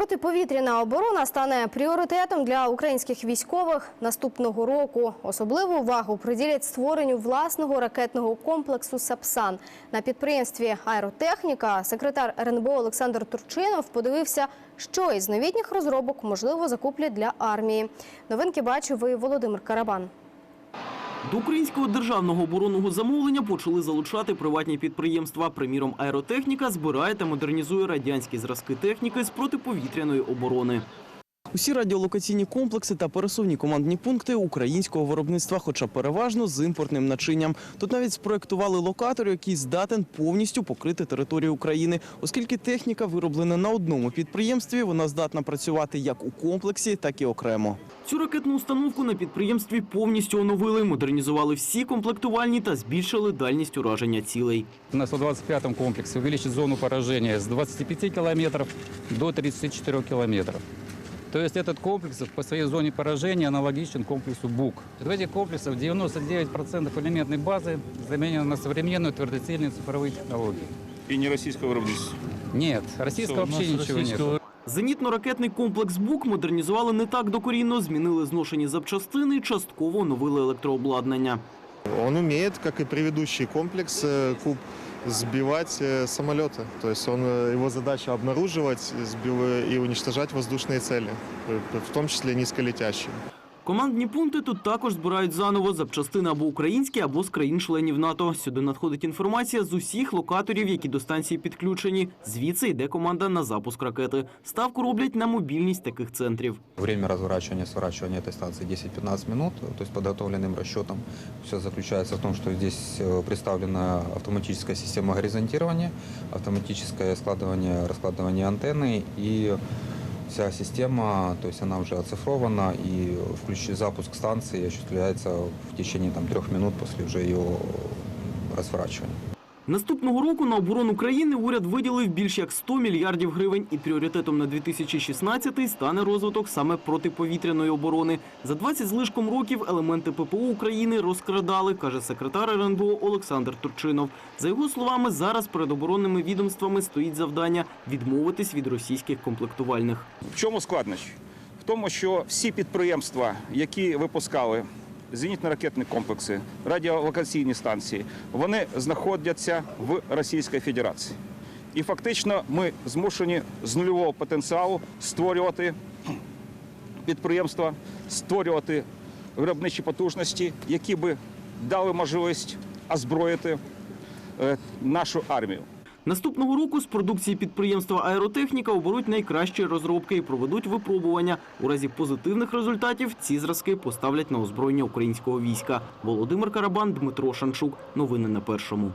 Протиповітряна оборона стане пріоритетом для українських військових наступного року. Особливу увагу приділять створенню власного ракетного комплексу «Сапсан». На підприємстві «Аеротехніка» секретар РНБО Олександр Турчинов подивився, що із новітніх розробок можливо закуплять для армії. Новинки бачив і Володимир Карабан. До українського державного оборонного замовлення почали залучати приватні підприємства. Приміром, аеротехніка збирає та модернізує радянські зразки техніки з протиповітряної оборони. Усі радіолокаційні комплекси та пересувні командні пункти українського виробництва, хоча переважно з імпортним начинням. Тут навіть спроектували локатор, який здатен повністю покрити територію України, оскільки техніка вироблена на одному підприємстві, вона здатна працювати як у комплексі, так і окремо. Цю ракетну установку на підприємстві повністю оновили, модернізували всі комплектувальні та збільшили дальність ураження цілей. На 125-м комплексе увеличить зону поражения с 25 километров до 34 километров. То есть этот комплекс по своей зоне поражения аналогичен комплексу БУК. В этих комплексах 99% элементной базы заменено на современную твердотельные цифровые технологии. І не російського виробництва. Нет, российского вообще ничего нет. Зенітно-ракетний комплекс БУК модернізували не так докорінно, змінили зношені запчастини, частково оновили електрообладнання. Он умеет, как и предыдущий комплекс э, Куб, сбивать э, самолеты. То есть он, э, его задача обнаруживать сбив- и уничтожать воздушные цели, э, в том числе низколетящие. Командні пункти тут також збирають заново запчастини або українські, або з країн-членів НАТО. Сюди надходить інформація з усіх локаторів, які до станції підключені. Звідси йде команда на запуск ракети. Ставку роблять на мобільність таких центрів. Время разворачивания, сворачивания этой станции 10-15 минут, то есть подготовленным расчетом. Все заключается в том, что здесь э, представлена автоматическая система горизонтирования, автоматическое складывание, раскладывание антенны и вся система, то есть она уже оцифрована и включи, запуск станции осуществляется в течение там, трех минут после уже ее разворачивания. Наступного року на оборону країни уряд виділив більш як 100 мільярдів гривень, і пріоритетом на 2016-й стане розвиток саме протиповітряної оборони. За 20 з лишком років елементи ППО України розкрадали, каже секретар РНБО Олександр Турчинов. За його словами, зараз перед оборонними відомствами стоїть завдання відмовитись від російських комплектувальних. В чому складнощі? В тому, що всі підприємства, які випускали зенітно-ракетні комплекси, радіолокаційні станції, вони знаходяться в Російській Федерації. І фактично ми змушені з нульового потенціалу створювати підприємства, створювати виробничі потужності, які би дали можливість озброїти е, нашу армію. Наступного року з продукції підприємства Аеротехніка оберуть найкращі розробки і проведуть випробування. У разі позитивних результатів ці зразки поставлять на озброєння українського війська. Володимир Карабан, Дмитро Шанчук. Новини на першому.